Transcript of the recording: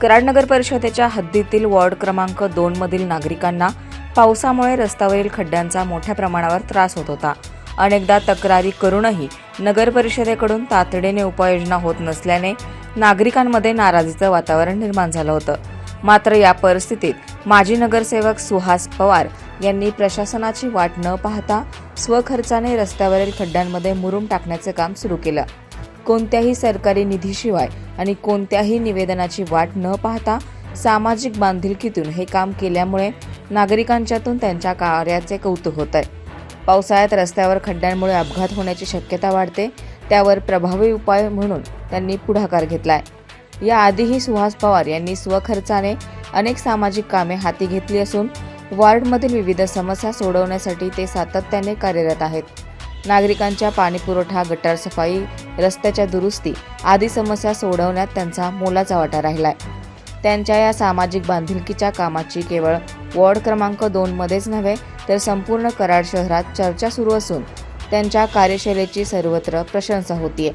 कराड नगर परिषदेच्या हद्दीतील वॉर्ड क्रमांक दोन मधील नागरिकांना पावसामुळे रस्त्यावरील खड्ड्यांचा मोठ्या प्रमाणावर त्रास होत होता. अनेकदा तक्रारी करूनही नगर परिषदेकडून तातडीने उपाययोजना होत नसल्याने नागरिकांमध्ये नाराजीचं वातावरण निर्माण झालं होतं. मात्र या परिस्थितीत माजी नगरसेवक सुहास पवार यांनी प्रशासनाची वाट न पाहता स्वखर्चाने रस्त्यावरील खड्ड्यांमध्ये मुरुम टाकण्याचे काम सुरू केलं. कोणत्याही सरकारी निधीशिवाय आणि कोणत्याही निवेदनाची वाट न पाहता सामाजिक बांधिलकीतून हे काम केल्यामुळे नागरिकांच्यातून त्यांच्या कार्याचे कौतुक होत आहे पावसाळ्यात रस्त्यावर खड्ड्यांमुळे अपघात होण्याची शक्यता वाढते त्यावर प्रभावी उपाय म्हणून त्यांनी पुढाकार घेतला आहे याआधीही सुहास पवार यांनी स्वखर्चाने अनेक सामाजिक कामे हाती घेतली असून वार्डमधील विविध समस्या सोडवण्यासाठी ते सातत्याने कार्यरत आहेत. नागरिकांच्या पाणीपुरवठा गटार सफाई रस्त्याच्या दुरुस्ती आदी समस्या सोडवण्यात त्यांचा मोलाचा वाटा राहिलाय. त्यांच्या या सामाजिक बांधिलकीच्या कामाची केवळ वॉर्ड क्रमांक दोनमध्येच नव्हे तर संपूर्ण कराड शहरात चर्चा सुरू असून त्यांच्या कार्यशैलीची सर्वत्र प्रशंसा होतीये.